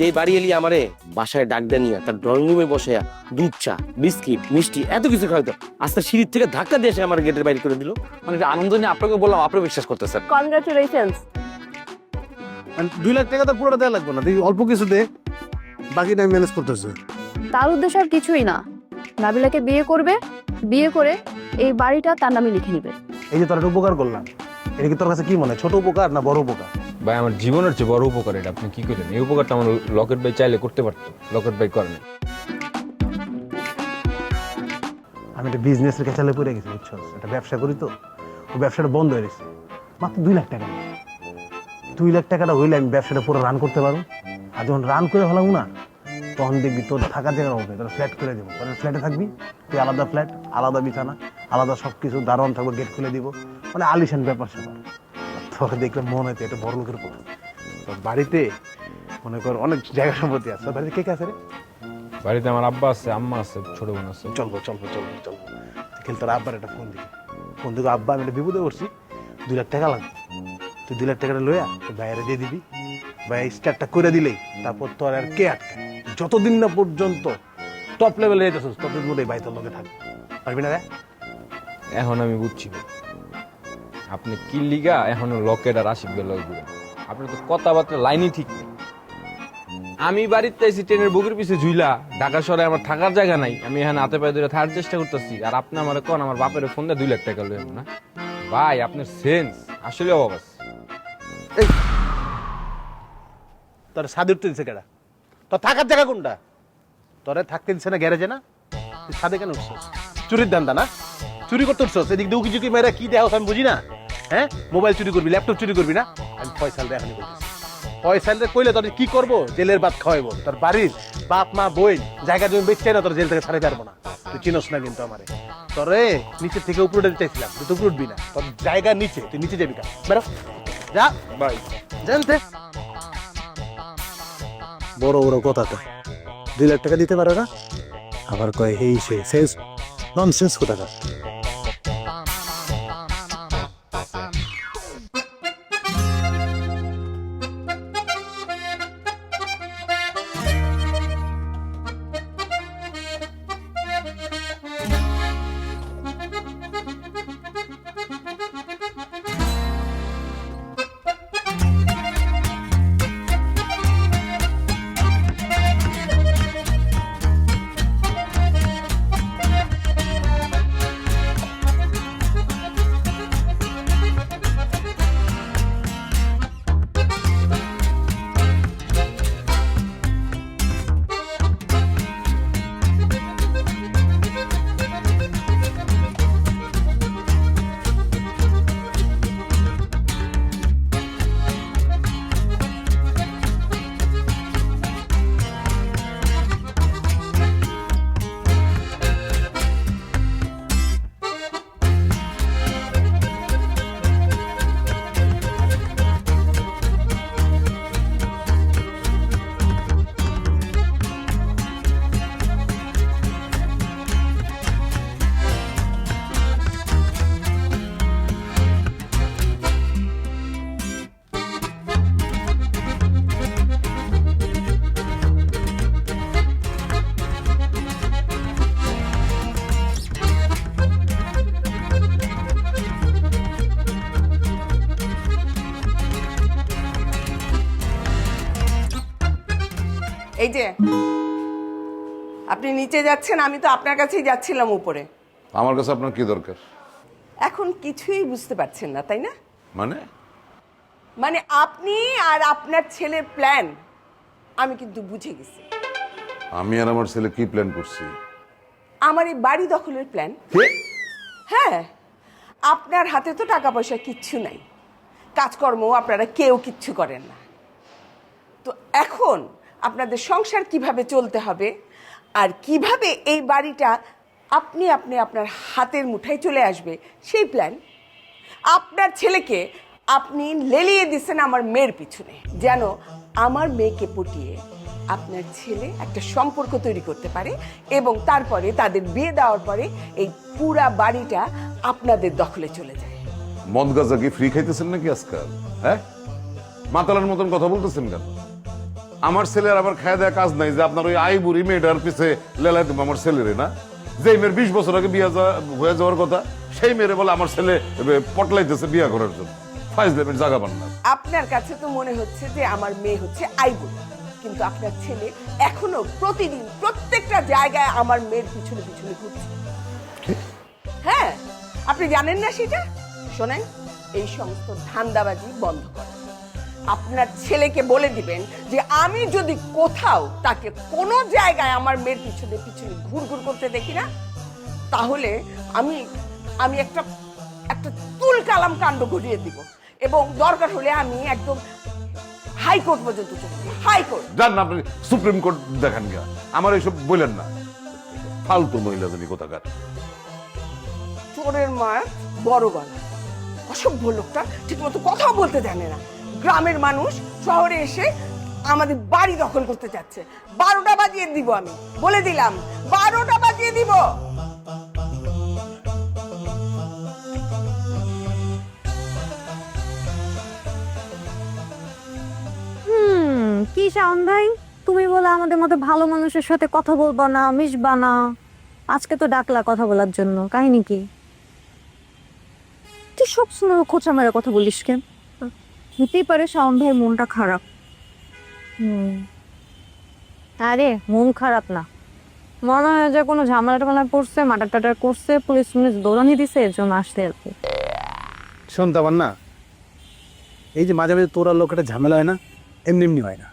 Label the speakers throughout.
Speaker 1: যে
Speaker 2: বাড়ি এলি আমারে বাসায় ডাক দেন নিয়ে তার ড্রয়িং রুমে বসে দুধ চা বিস্কিট মিষ্টি এত কিছু খাওয়াইতো আস্তে সিঁড়ির থেকে ধাক্কা দিয়ে এসে আমার গেটের বাইরে করে দিল।
Speaker 3: মানে আনন্দ নিয়ে আপনাকে বললাম আপনি বিশ্বাস করতেছেন।
Speaker 4: কনগ্রাচুলেশনস
Speaker 5: আর দুই লাখ টাকা তো পুরোটা দেওয়া লাগবে না অল্প কিছু দে বাকিটা আমি ম্যানেজ করতেছি।
Speaker 4: তার উদ্দেশ্য আর কিছুই না। নাবিলাকে বিয়ে করবে বিয়ে করে এই বাড়িটা তার নামে লিখে নিবে।
Speaker 5: এই যে তোর একটা উপকার করলাম। এটা কি তোর কাছে কি মনে হয় ছোট উপকার না বড় উপকার?
Speaker 6: ভাই আমার জীবনের চেয়ে বড় উপকার এটা আপনি কি করেন এই উপকারটা আমার লকেট ভাই চাইলে করতে পারতো লকেট ভাই করেন
Speaker 5: আমি একটা বিজনেসের কেচালে পড়ে গেছি বুঝছ? একটা ব্যবসা করি তো ও ব্যবসাটা বন্ধ হয়ে গেছে। মাত্র দুই লাখ টাকা। দুই লাখ টাকাটা হইলে আমি ব্যবসাটা পুরো রান করতে পারব। আর যখন রান করে হলাম না তখন দেখবি তোর থাকার জায়গা হবে তোর ফ্ল্যাট করে দেবো। তোর ফ্ল্যাটে থাকবি তুই আলাদা ফ্ল্যাট আলাদা বিছানা আলাদা সব কিছু দারোয়ান থাকবে গেট খুলে দিব। মানে আলিশান ব্যাপার স্যাপার তোর দেখলে মনে হচ্ছে এটা বড় লোকের পর তোর বাড়িতে মনে কর অনেক জায়গা সম্পত্তি আছে। তোর বাড়িতে কে কে আছে রে?
Speaker 6: বাড়িতে আমার আব্বা আছে আম্মা আছে ছোট বোন আছে।
Speaker 5: চলবো চলবো চলবো চলবো কিন্তু তোর আব্বার একটা ফোন দিবি ফোন দিকে আব্বা আমি একটা বিপদে করছি দুই লাখ টাকা লাগবে। তুই দুই লাখ টাকাটা লইয়া বাইরে দিয়ে দিবি। ভাই স্টার্টটা করে দিলেই তারপর তোর আর কে আটকে যতদিন না পর্যন্ত টপ লেভেলে যেতেছিস ততদিন মধ্যে ভাই তোর লগে থাকবে। পারবি না রে?
Speaker 6: এখন আমি বুঝছি। আপনি কি লিগা? এখনও লকেট আর আশিক বেল ঘুরে আপনার তো কথাবার্তা লাইনই ঠিক আমি বাড়িতে এসে ট্রেনের বুকের পিছে ঝুইলা, ঢাকা শহরে আমার থাকার জায়গা নাই। আমি এখানে হাতে পায়ে ধরে থাকার চেষ্টা করতেছি। আর আপনি আমার কোন, আমার বাপের ফোন দিয়ে দুই লাখ টাকা লইব না। ভাই, আপনার সেন্স। আসলে অভাব আছে।
Speaker 5: তোর সাদে উঠতে দিছে কেডা? তোর থাকার জায়গা কোনটা? তোরে থাকতে দিছে না গ্যারেজে না? সাদে কেন উঠছিস? চুরির দান্দা না? চুরি করতে উঠছিস? এদিক দিয়ে উকি মেরে কি দেওয়া আমি বুঝি না? হ্যাঁ? মোবাইল চুরি করবি ল্যাপটপ চুরি করবি না? আমি ফয়সাল রে এখনই বলতেছি। ফয়সাল রে কইলে তোর কি করব? জেলের ভাত খাওয়াইবো। তোর বাড়ির বাপ মা বই জায়গা জমি বেচছে না তোর জেল থেকে ছাড়াই পারব না। তুই চিনস না কিন্তু আমারে। তোরে নিচে থেকে উপরে উঠতে চাইছিলাম তুই তো উপরে উঠবি না। তোর জায়গা নিচে তুই নিচে যাবি কা বেরো। যা।
Speaker 6: ভাই
Speaker 5: জানতে বড় বড় কথা তো। দুই লাখ টাকা দিতে পারে না? আবার কয় এই সে সেন্স নন সেন্স কোথাকার?
Speaker 7: আপনি নিচে যাচ্ছেন আমি তো আপনার কাছেই যাচ্ছিলাম উপরে।
Speaker 8: আমার কাছে আপনার কি দরকার?
Speaker 7: এখন কিছুই বুঝতে পারছেন না তাই না?
Speaker 8: মানে?
Speaker 7: মানে আপনি আর আপনার ছেলের প্ল্যান আমি কিন্তু বুঝে গেছি।
Speaker 8: আমি আর আমার ছেলে কি প্ল্যান করছি?
Speaker 7: আমার এই বাড়ি দখলের প্ল্যান
Speaker 8: কে?
Speaker 7: হ্যাঁ আপনার হাতে তো টাকা পয়সা কিচ্ছু নাই। কাজকর্ম আপনারা কেউ কিচ্ছু করেন না। তো এখন আপনাদের সংসার কীভাবে চলতে হবে? আর কীভাবে এই বাড়িটা আপনি আপনি আপনার হাতের মুঠায় চলে আসবে, সেই প্ল্যান আপনার ছেলেকে আপনি লেলিয়ে দিচ্ছেন আমার মেয়ের পিছনে, যেন আমার মেয়েকে পটিয়ে আপনার ছেলে একটা সম্পর্ক তৈরি করতে পারে এবং তারপরে তাদের বিয়ে দেওয়ার পরে এই পুরা বাড়িটা আপনাদের দখলে চলে যায়।
Speaker 8: মদ গাজা কি ফ্রি খাইতেছেন নাকি আজকাল? হ্যাঁ? মাতালার মতন কথা বলতেছেন কেন? আমার ছেলের আবার খায় দেয়া কাজ নাই যে আপনার ওই আই বুড়ি মেয়েটার পিছে লেলাই দেবো আমার ছেলেরে না? যে মেয়ের বিশ বছর আগে বিয়ে যাওয়া- হয়ে যাওয়ার কথা সেই মেয়েরে বলে আমার ছেলে পটলাইতেছে বিয়ে করার জন্য। ফাইজ দেবেন জায়গা পান না
Speaker 7: আপনার কাছে তো মনে হচ্ছে যে আমার মেয়ে হচ্ছে আইবুল কিন্তু আপনার ছেলে এখনও প্রতিদিন প্রত্যেকটা জায়গায় আমার মেয়ের পিছনে পিছনে ঘুরছে। হ্যাঁ আপনি জানেন না সেটা? শোনেন এই সমস্ত ধান্দাবাজি বন্ধ করেন। আপনার ছেলেকে বলে দিবেন যে আমি যদি কোথাও তাকে কোনো জায়গায় আমার মেয়ের পিছনে পিছনে ঘুরঘুর করতে দেখি না তাহলে আমি আমি একটা একটা তুল কালাম কাণ্ড ঘটিয়ে দিব। এবং দরকার হলে আমি একদম হাইকোর্ট পর্যন্ত হাইকোর্ট।
Speaker 8: যান না আপনি সুপ্রিম কোর্ট দেখান গা আমার এইসব বললেন না। ফালতু মহিলা জানি কোথাকার।
Speaker 7: চোরের মার বড় গলা। অসভ্য লোকটা ঠিকমতো কথাও বলতে জানে না। গ্রামের মানুষ শহরে এসে আমাদের বাড়ি দখল করতে যাচ্ছে বারোটা বাজিয়ে দিব আমি। বলে দিলাম, বারোটা বাজিয়ে দিব।
Speaker 4: কি শাওন ভাই? তুমি বলে আমাদের মতো ভালো মানুষের সাথে কথা বলবা না, মিশবা না। আজকে তো ডাকলা কথা বলার জন্য, কাহিনী কি? তুই সব সময় খোঁচা মেরে কথা বলিস কেন? হতেই পারে শাওন ভাইয়ের মনটা খারাপ। হুম। আরে মন খারাপ না। মনে হয় যে কোনো ঝামেলা টামেলা পড়ছে মাটার টাটার করছে পুলিশ পুলিশ দৌড়ানি দিছে এর জন্য আসতে আর কি।
Speaker 5: শুনতে পার না এই যে মাঝে মাঝে তোরা লোকেটা ঝামেলা হয় না এমনি এমনি হয় না।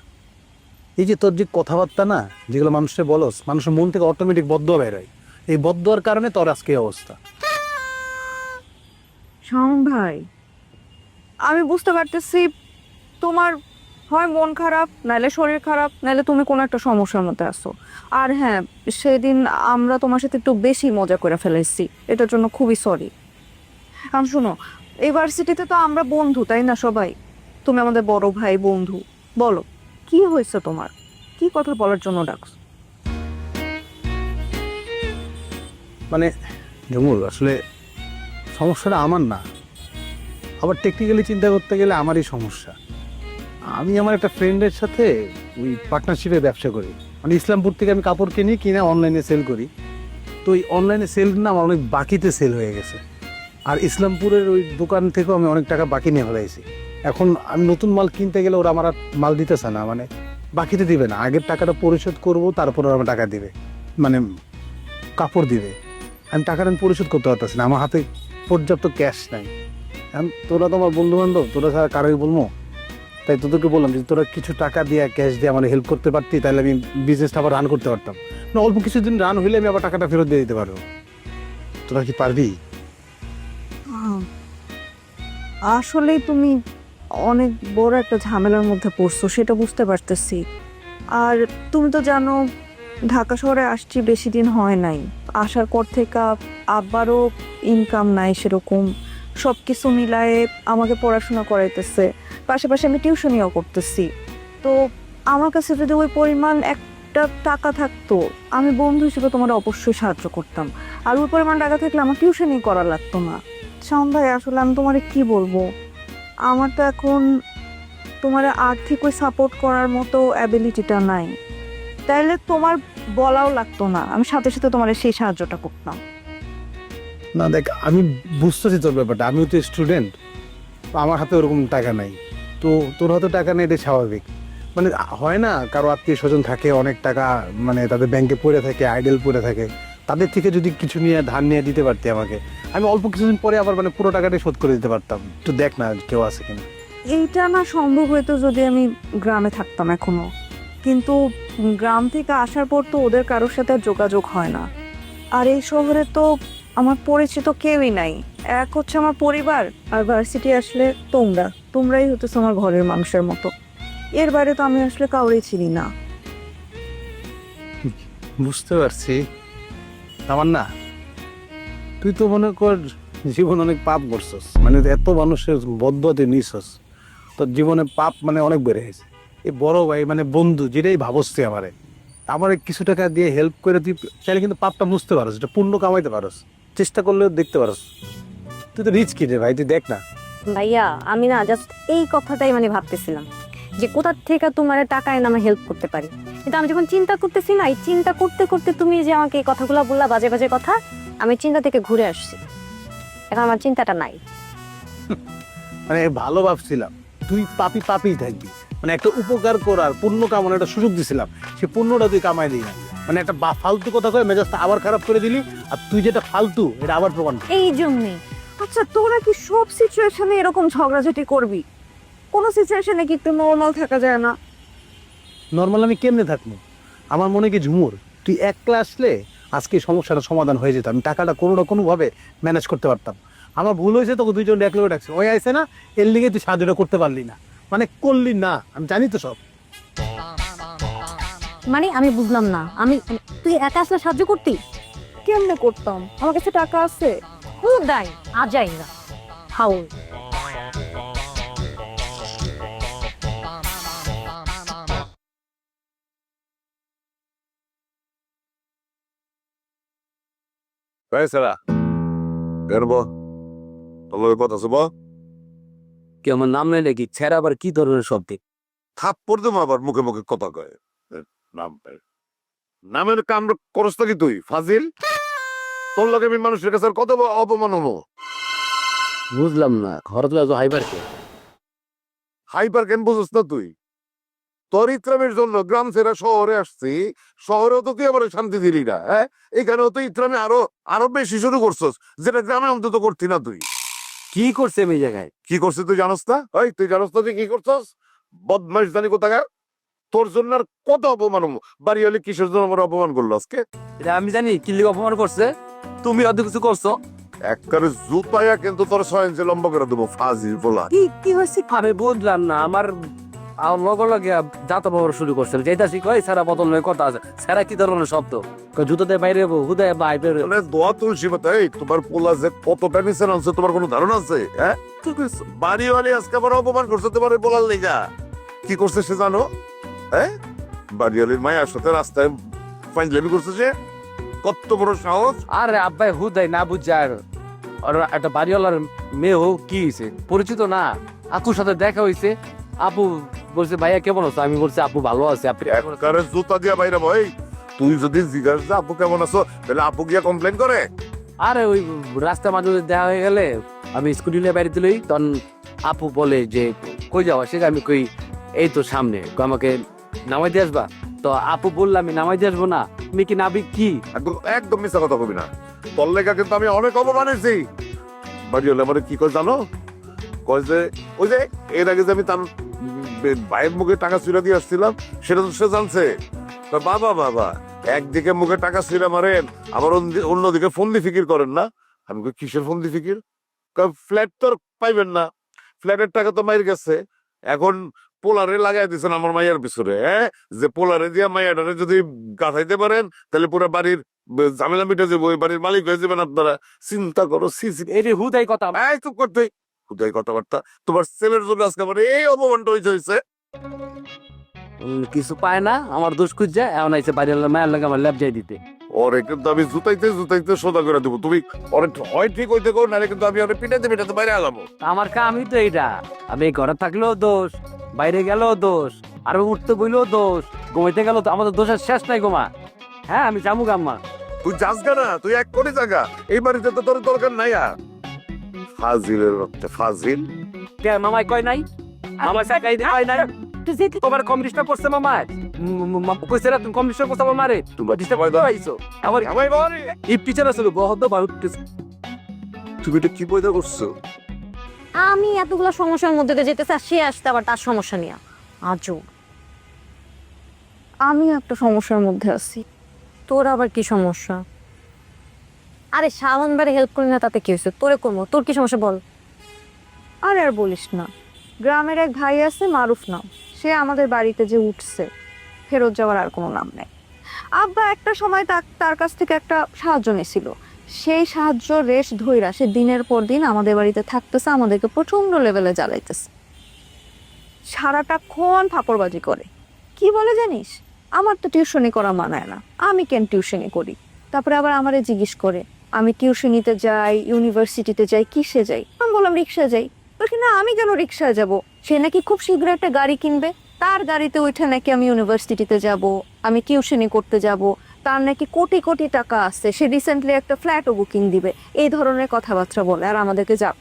Speaker 5: এই যে তোর যে কথাবার্তা না যেগুলো মানুষের বলস মানুষের মন থেকে অটোমেটিক বদ্ধ বের হয় এই বদ্ধর কারণে তোর আজকে এই অবস্থা।
Speaker 4: শাওন ভাই আমি বুঝতে পারতেছি তোমার হয় মন খারাপ নাহলে শরীর খারাপ নাহলে তুমি কোনো একটা সমস্যার মধ্যে আছো। আর হ্যাঁ সেদিন আমরা তোমার সাথে একটু বেশি মজা করে ফেলেছি। এটার জন্য খুবই সরি কারণ শোনো ইউনিভার্সিটিতে তো আমরা বন্ধু, তাই না সবাই? তুমি আমাদের বড় ভাই, বন্ধু। বলো, কি হয়েছে তোমার? কি কথা বলার জন্য ডাকছো?
Speaker 5: মানে জমুল, আসলে সমস্যাটা আমার না। আবার টেকনিক্যালি চিন্তা করতে গেলে আমারই সমস্যা। আমি আমার একটা ফ্রেন্ডের সাথে ওই পার্টনারশিপে ব্যবসা করি। মানে ইসলামপুর থেকে আমি কাপড় কিনি, কিনে অনলাইনে সেল করি। তো ওই অনলাইনে সেল না আমার অনেক বাকিতে সেল হয়ে গেছে। আর ইসলামপুরের ওই দোকান থেকেও আমি অনেক টাকা বাকি নিয়ে ফেলাইছি। এখন আমি নতুন মাল কিনতে গেলে ওরা আমার আর মাল দিতেছে না মানে বাকিতে দিবে না। আগের টাকাটা পরিশোধ করব, তারপর ওরা আমার টাকা দিবে। মানে কাপড় দিবে। আমি টাকাটা আমি পরিশোধ করতে পারতেছি না। আমার হাতে পর্যাপ্ত ক্যাশ নাই। এখন তোরা তোমার বন্ধু বান্ধব তোরা ছাড়া কারোই বলব? তাই তোদেরকে বললাম যে তোরা কিছু টাকা দিয়ে ক্যাশ দিয়ে আমার হেল্প করতে পারতি তাহলে আমি বিজনেসটা আবার রান করতে পারতাম। না অল্প কিছুদিন রান হইলে আমি আবার টাকাটা ফেরত দিয়ে দিতে পারব। তোরা কি পারবি?
Speaker 4: আহ, আসলেই তুমি অনেক বড় একটা ঝামেলার মধ্যে পড়ছো সেটা বুঝতে পারতেছি। আর তুমি তো জানো ঢাকা শহরে আসছি বেশি দিন হয় নাই। আসার পর থেকে আবারও ইনকাম নাই সেরকম। সব কিছু মিলায়ে আমাকে পড়াশোনা করাইতেছে। পাশাপাশি আমি টিউশনিও করতেছি। তো আমার কাছে যদি ওই পরিমাণ একটা টাকা থাকতো, আমি বন্ধু হিসেবে তোমার অবশ্যই সাহায্য করতাম। আর ওই পরিমাণ টাকা থাকলে আমার টিউশনই করা লাগতো না। সন্ধ্যায় আসলে আমি তোমারে কি বলব? আমার তো এখন তোমার আর্থিক ওই সাপোর্ট করার মতো অ্যাবিলিটিটা নাই। তাইলে তোমার বলাও লাগতো না। আমি সাথে সাথে তোমার সেই সাহায্যটা করতাম।
Speaker 5: না, দেখ, আমি বুঝতেছি তোর ব্যাপারটা। আমিও তো স্টুডেন্ট আমার হাতে ওরকম টাকা নাই। তো তোর হাতে টাকা নেই এটা স্বাভাবিক। মানে হয় না, কারও আত্মীয় স্বজন থাকে, অনেক টাকা মানে তাদের ব্যাংকে পড়ে থাকে আইডেল পড়ে থাকে। তাদের থেকে যদি কিছু নিয়ে, ধার নিয়ে দিতে পারতি আমাকে, আমি অল্প কিছুদিন পরে আবার মানে পুরো টাকাটাই শোধ করে দিতে পারতাম। একটু দেখ না, কেউ আছে কিনা।
Speaker 4: এইটা না সম্ভব হয়তো যদি আমি গ্রামে থাকতাম এখনও। কিন্তু গ্রাম থেকে আসার পর তো ওদের কারোর সাথে যোগাযোগ হয় না। আর এই শহরে তো আমার পরিচিত কেউই নাই। এক হচ্ছে আমার পরিবার, আর ভার্সিটি আসলে তোমরা। তোমরাই হতেছো আমার ঘরের মানুষের মতো। এর বাইরে তো আমি আসলে কাউরে চিনি না।
Speaker 5: বুঝতে পারছি। আমার না তুই তো মনে কর জীবন অনেক পাপ করছস। মানে এত মানুষের বদ্ধতে নিছস। তোর জীবনে পাপ মানে অনেক বেড়ে গেছে। এই বড় ভাই মানে বন্ধু, যেটাই ভাবসছে আমারে। আমার কিছু টাকা দিয়ে হেল্প করে তুই চাইলে কিন্তু পাপটা বুঝতে পারস, এটা পুণ্য কামাইতে পারস। চেষ্টা করলেও দেখতে পারস তুই তো রিচ কিনে ভাই তুই দেখ না।
Speaker 9: ভাইয়া আমি না জাস্ট এই কথাটাই মানে ভাবতেছিলাম যে কোথা থেকে তোমার টাকা এনে আমি হেল্প করতে পারি? কিন্তু আমি যখন চিন্তা করতেছি না এই চিন্তা করতে করতে তুমি যে আমাকে এই কথাগুলো বললা বাজে বাজে কথা আমি চিন্তা থেকে ঘুরে আসছি। এখন আমার চিন্তাটা নাই।
Speaker 5: মানে ভালো ভাবছিলাম। তুই পাপি পাপি থাকবি। মানে একটা উপকার করার পুণ্য কামানোর একটা সুযোগ দিছিলাম। সে পুণ্যটা তুই কামাই দিই না। মানে একটা বা- ফালতু কথা কয়ে মেজাজটা আবার খারাপ করে দিলি আর তুই যেটা ফালতু এটা আবার প্রমাণ।
Speaker 9: এই জন্যই
Speaker 4: আচ্ছা তোরা কি সব সিচুয়েশনে এরকম ঝগড়াঝাটি করবি? কোনো সিচুয়েশনে কি একটু নর্মাল থাকা যায় না?
Speaker 5: নর্মাল আমি কেমনে থাকব? আমার মনে কি ঝুমুর? তুই একলা আসলে আজকে এই সমস্যাটা সমাধান হয়ে যেত। আমি টাকাটা কোনো না কোনোভাবে ম্যানেজ করতে পারতাম। আমার ভুল হয়েছে তোকে দুইজন এক লোক ডাকছে। ওই আইসে না এর লিগে তুই সাহায্যটা করতে পারলি না। মানে করলি না আমি জানি তো সব।
Speaker 9: মানে আমি বুঝলাম না আমি তুই একা আসলে সাহায্য করতি?
Speaker 4: কেমনে করতাম? আমার কাছে টাকা আছে।
Speaker 9: খুব দাই আজাই না। হাউল।
Speaker 8: আছে বো
Speaker 2: কি আমার নাম নেই নাকি? ছেড়া আবার কি ধরনের শব্দ?
Speaker 8: থাপ্পড় দেবো আবার মুখে মুখে কথা কয়। নাম নামের কাম করস নাকি তুই ফাজিল? তোর লগে আমি মানুষের কাছে কত অপমান হলো
Speaker 2: বুঝলাম না ঘর তো এত হাইবার কে
Speaker 8: হাইপার কেন বুঝছ না তুই? তোর ইত্রামের জন্য গ্রাম ছেড়ে শহরে আসছি শহরেও তো তুই আবার শান্তি দিলি না হ্যাঁ? এখানেও তো ইত্রামে আরও আরও বেশি শুরু করছস যেটা গ্রামে অন্তত করতি না তুই।
Speaker 2: কি করছে আমি এই জায়গায়?
Speaker 8: কি করছে তুই জানোস না? ওই তুই জানোস না তুই কি করছস? বদমাইশ জানি কোথাকার। তোর জন্য আর কত অপমান হব। বাড়ি হলে কিসের জন্য আমার অপমান করল আজকে?
Speaker 2: এটা আমি জানি কি লিগে অপমান করছে? তুমি অত কিছু করছ?
Speaker 8: একবারে জুতায়া কিন্তু তোর ছয় ইঞ্চি লম্বা করে দেবো ফাজির বলা
Speaker 4: কি কি হয়েছে?
Speaker 2: আমি বুঝলাম না আমার লগে লগে বাবার শুরু করছে সারা বদল নয় কথা আছে। সারা কি ধরনের শব্দ? কই জুতোতে বাইরে হব হুদায় বাইরে
Speaker 8: দোয়া তুলসী পাতা তোমার পোলা যে কত আনছে তোমার কোনো ধারণা আছে? হ্যাঁ? বাড়ি বাড়ি আজকে আমার অপমান করছে তোমার এই পোলার লেগা। কি করছে সে জানো? হ্যাঁ? বাড়িওয়ালির মায়ের সাথে রাস্তায় ফাইজলামি করছে সে। কত বড় সাহস।
Speaker 2: আরে আব্বাই হুদাই না বুঝার আর। একটা বাড়িওয়ালার কি হয়েছে পরিচিত না। আপুর সাথে দেখা হয়েছে আপু বলছে ভাইয়া কেমন আছো? আমি বলছি আপু ভালো আছে। আপনি কেমন আছেন?"
Speaker 8: একবারে জুতা দিয়া বাইরে ভাই তুই যদি জিজ্ঞাসা যে আপু কেমন আছো? তাহলে আপু গিয়া কমপ্লেন করে।
Speaker 2: আরে ওই রাস্তা মাঝে মাঝে দেখা হয়ে গেলে আমি স্কুটি নিয়ে বাড়িতে লই তখন আপু বলে যে কই যাওয়া সেটা আমি কই এই তো সামনে। কই আমাকে নামাই দিয়ে আসবা? তো আপু বললাম আমি নামাই দিয়ে আসব না। তুমি কি নাবি কি?
Speaker 8: একদম একদম মিথ্যা কথা কবি না। তোর লেগা কিন্তু আমি অনেক অপমান হয়েছি বাড়ি হলে আমার কি কয় জানো? কয় যে ওই যে এর আগে যে আমি তার ভাইয়ের মুখে টাকা চুরা দিয়ে আসছিলাম সেটা তো সে জানছে। কয়, বাবা বাবা একদিকে মুখে টাকা চুরা মারেন আবার অন্যদি- অন্যদিকে ফন্দি ফিকির করেন না। আমি কই কিসের ফন্দি ফিকির? ফ্ল্যাট তো পাইবেন না। ফ্ল্যাটের টাকা তো মাইর গেছে। এখন পোলারে লাগাই দিচ্ছেন আমার মাইয়ার পিছনে হ্যাঁ? যে পোলারে দিয়া মাইয়াটারে যদি গাথাইতে পারেন তাহলে পুরো বাড়ির ঝামেলা মিটে যাব ওই বাড়ির মালিক হয়ে যাবেন আপনারা। চিন্তা করো সি সি
Speaker 2: এই হুদাই কথা।
Speaker 8: এই চুপ করতে খুদাই কথাবার্তা। তোমার ছেলের জন্য আজকে আমার এই অপমানটা হয়েছে হয়েছে
Speaker 2: কিছু পায় না আমার দোষ খুঁজছে এমন আইসে মায়ের লাগে আমার ল্যাব যাই দিতে।
Speaker 8: ওরে কিন্তু আমি জুতাইতে জুতাইতে সোজা করে দেবো। তুমি ওরে হয় ঠিক হইতে নাহলে কিন্তু আমি ওরে পিটাইতে পিটাইতে বাইরে
Speaker 2: আমার কামই তো এইটা। আমি ঘরে থাকলেও দোষ বাইরে গেলেও দোষ আর উঠতে বইলেও দোষ ঘুমাইতে গেলেও তো আমাদের দোষের শেষ নাই গোমা হ্যাঁ আমি যাব গাম্মা
Speaker 8: তুই যাস না তুই এক কোটি জাগা। এই বাড়িতে তো তোর দরকার নাই আর। ফাজিলের রক্তে ফাজিল।
Speaker 2: কে মামাই কয় নাই? মামা সাকাই দে কয় নাই?
Speaker 9: তুই যেতে
Speaker 2: তোমার কম ডিস্টার্ব করছে মামা কইছে না তুমি কম ডিস্টার্ব করছে আমার মারে তুমি ডিস্টার্ব করে। আইছো আমার এই টিচার আসলে বহুত
Speaker 8: তুমি এটা কি পয়দা করছ?
Speaker 9: আমি এতগুলো সমস্যার মধ্যে দিয়ে যেতেছে আর সে আসতে আবার তার সমস্যা নিয়ে। আজও।
Speaker 4: আমি একটা সমস্যার মধ্যে আছি।
Speaker 9: তোর আবার কি সমস্যা? আরে শাওন বারে হেল্প করি না, তাতে কি হয়েছে? তোরে করব তোর কি সমস্যা বল?
Speaker 4: আরে আর বলিস না, গ্রামের এক ভাই আছে, মারুফ নাম।
Speaker 10: সে আমাদের বাড়িতে যে উঠছে, ফেরত যাওয়ার আর কোনো নাম নেই। আব্বা একটা সময় তার- কাছ থেকে একটা সাহায্য নিয়েছিল সেই সাহায্য রেশ ধইরা সে দিনের পর দিন আমাদের বাড়িতে থাকতেছে, আমাদেরকে প্রচণ্ড লেভেলে জ্বালাইতেছে। সারাটাক্ষণ ফাপড়বাজি করে। কি বলে জানিস? আমার তো টিউশনি করা মানায় না, আমি কেন টিউশনি করি? তারপরে আবার আমারে জিজ্ঞেস করে আমি টিউশনিতে যাই ইউনিভার্সিটিতে যাই কিসে যাই? আমি বললাম রিক্সা যাই। বলছি না আমি কেন রিক্সা যাব? সে নাকি খুব শীঘ্র একটা গাড়ি কিনবে। তার গাড়িতে উঠে নাকি আমি ইউনিভার্সিটিতে যাব আমি টিউশনি করতে যাব। তার নাকি কোটি কোটি টাকা আছে। সে রিসেন্টলি একটা ফ্ল্যাটও বুকিং দিবে। এই ধরনের কথাবার্তা বলে আর আমাদেরকে যা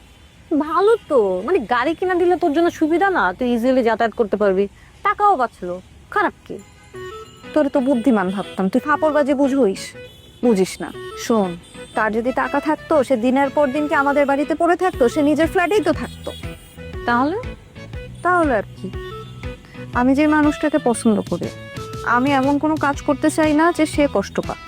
Speaker 9: ভালো তো। মানে গাড়ি কিনা দিলে তোর জন্য সুবিধা না? তুই ইজিলি যাতায়াত করতে পারবি। টাকাও বাঁচলো। খারাপ কি?
Speaker 10: তোর তো বুদ্ধিমান ভাবতাম। তুই ফাপড়বাজি বুঝুইস। বুঝিস না। শোন তার যদি টাকা থাকতো সে দিনের পর দিন কি আমাদের বাড়িতে পড়ে থাকতো? সে নিজের ফ্ল্যাটেই তো থাকতো।
Speaker 9: তাহলে?
Speaker 10: তাহলে আর কি? আমি যে মানুষটাকে পছন্দ করি আমি এমন কোনো কাজ করতে চাই না যে সে কষ্ট পাক।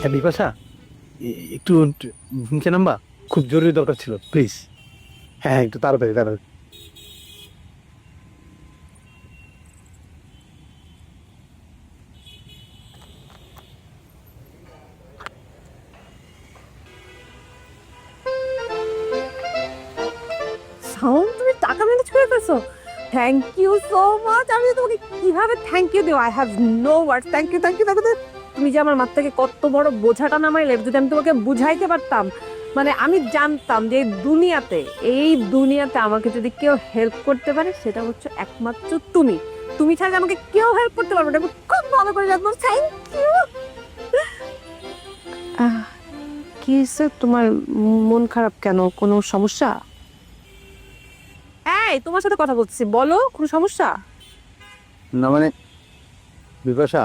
Speaker 5: হ্যাঁ বিপাশা? একটু নিচে নাম্বা খুব জরুরি দরকার ছিল প্লিজ হ্যাঁ হ্যাঁ একটু তাড়াতাড়ি তাড়াতাড়ি।
Speaker 10: তুমি টাকা থ্যাংক ইউ সো মাচ আমি তোমাকে কীভাবে থ্যাংক ইউ দেবো? I have no word thank you thank you তুমি যে আমার মাথা থেকে কত বড় বোঝাটা নামাইলে যদি আমি তোমাকে বুঝাইতে পারতাম মানে আমি জানতাম যে এই দুনিয়াতে এই দুনিয়াতে আমাকে যদি কেউ হেল্প করতে পারে সেটা হচ্ছে একমাত্র তুমি। তুমি ছাড়া আমাকে কেউ হেল্প করতে পারবে না আমি খুব ভালো করে জানব। থ্যাংক ইউ কি তোমার মন খারাপ কেন? কোনো সমস্যা? এই তোমার সাথে কথা বলছি বলো কোনো সমস্যা?
Speaker 5: না মানে বিপাশা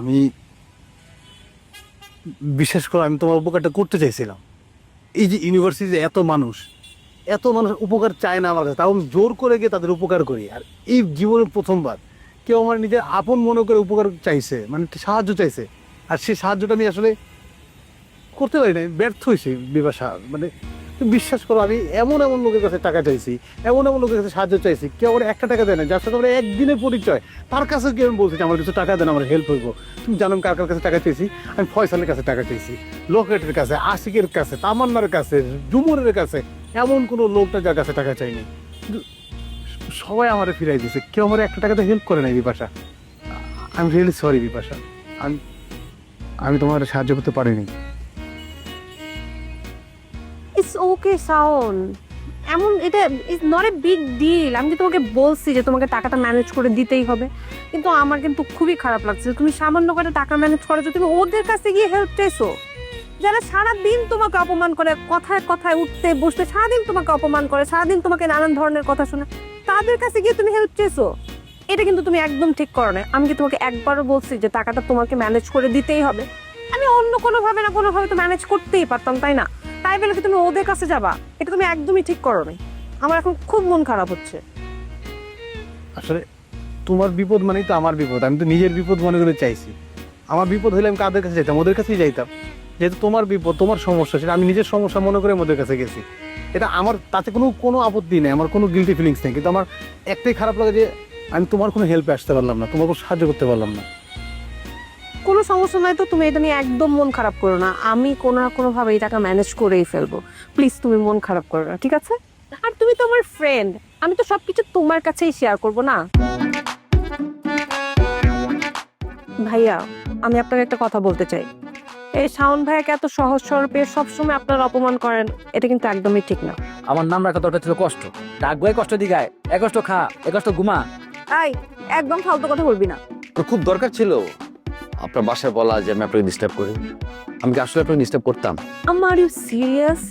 Speaker 5: আমি বিশেষ করে আমি তোমার উপকারটা করতে চাইছিলাম। এই যে ইউনিভার্সিটিতে এত মানুষ এত মানুষ উপকার চায় না আমার কাছে, তাও আমি জোর করে গিয়ে তাদের উপকার করি। আর এই জীবনের প্রথমবার কেউ আমার নিজের আপন মনে করে উপকার চাইছে মানে সাহায্য চাইছে। আর সেই সাহায্যটা আমি আসলে করতে পারি না ব্যর্থ হয়েছে বিবাসা মানে বিশ্বাস করো, আমি এমন এমন লোকের কাছে টাকা চাইছি, এমন এমন লোকের কাছে সাহায্য চাইছি, কেউ আমার একটা টাকা দেয় না, যার সাথে আমার একদিনের পরিচয়। তার কাছে কি আমি বলছি আমার কিছু টাকা দেন, আমার হেল্প হইব। তুমি জানো কার কার কাছে টাকা চাইছি? আমি ফয়সালের কাছে টাকা চাইছি, লোকেটের কাছে, আশিকের কাছে, তামান্নার কাছে, জুমুরের কাছে, এমন কোনো লোকটা যার কাছে টাকা চাইনি। সবাই আমার ফিরাই দিয়েছে কেউ আমার একটা টাকাতে হেল্প করে নাই বিপাশা। আমি রিয়েলি সরি বিপাশা। আমি আমি তোমার সাহায্য করতে পারিনি।
Speaker 10: ওকে সাউন্ড এমন, এটা is not a big deal আমি কি তোমাকে বলছি যে তোমাকে টাকাটা ম্যানেজ করে দিতেই হবে, কিন্তু আমার কিন্তু খুবই খারাপ লাগছে। তুমি সামান্য করে টাকা ম্যানেজ করে যে তুমি ওদের কাছে গিয়ে হেল্প চাইছো। যারা সারাদিন তোমাকে অপমান করে, কথায় কথায় উঠতে, বসতে, সারাদিন তোমাকে অপমান করে, সারাদিন তোমাকে নানান ধরনের কথা শোনে, তাদের কাছে গিয়ে তুমি হেল্প চেয়েছো এটা কিন্তু তুমি একদম ঠিক করো না আমি কি তোমাকে একবারও বলছি যে টাকাটা তোমাকে ম্যানেজ করে দিতেই হবে? আমি অন্য কোনোভাবে না কোনোভাবে তো ম্যানেজ করতেই পারতাম, তাই না? তাই বলে কি তুমি ওদের কাছে যাবা? এটা তুমি একদমই ঠিক করো নাই আমার এখন খুব মন খারাপ হচ্ছে।
Speaker 5: আসলে তোমার বিপদ মানেই তো আমার বিপদ। আমি তো নিজের বিপদ মনে করে চাইছি। আমার বিপদ হলে আমি কাদের কাছে যাইতাম? ওদের কাছেই যাইতাম। যেহেতু তোমার বিপদ, তোমার সমস্যা, সেটা আমি নিজের সমস্যা মনে করে ওদের কাছে গেছি। এটা আমার, তাতে কোনো কোনো আপত্তি নেই। আমার কোনো গিলটি ফিলিংস নেই। কিন্তু আমার একটাই খারাপ লাগে যে আমি তোমার কোনো হেল্পে আসতে পারলাম না, তোমার কোনো সাহায্য করতে পারলাম না।
Speaker 10: কোনো সমস্যা নাই তো তুমি এটা নিয়ে একদম মন খারাপ করো না। আমি কোনো না কোনো ভাবে এই টাকা ম্যানেজ করেই ফেলব। প্লিজ তুমি মন খারাপ করো না ঠিক আছে? আর তুমি তো আমার ফ্রেন্ড আমি তো সবকিছু তোমার কাছেই শেয়ার করব না? ভাইয়া আমি আপনাকে একটা কথা বলতে চাই। এই শাওন ভাইয়াকে এত সহজ সরল পেয়ে সবসময় আপনারা অপমান করেন এটা কিন্তু একদমই ঠিক না।
Speaker 11: আমার নাম রাখা দরকার ছিল কষ্ট। ডাকবো কষ্ট দিগায়। এ কষ্ট খা এ কষ্ট ঘুমা।
Speaker 10: তাই একদম ফালতু কথা বলবি না।
Speaker 11: তোর খুব দরকার ছিল। আপনার বাসায় বলা যে আমি আপনাকে ডিস্টার্ব করি। আমি কি আসলে আপনাকে ডিস্টার্ব করতাম?
Speaker 10: আমার ইউ সিরিয়াস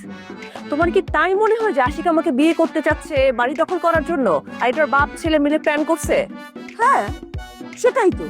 Speaker 10: তোমার কি তাই মনে হয় যে আশিক আমাকে বিয়ে করতে চাচ্ছে, বাড়ি দখল করার জন্য? আর এটার বাপ ছেলে মিলে প্ল্যান করছে? হ্যাঁ সেটাই তো।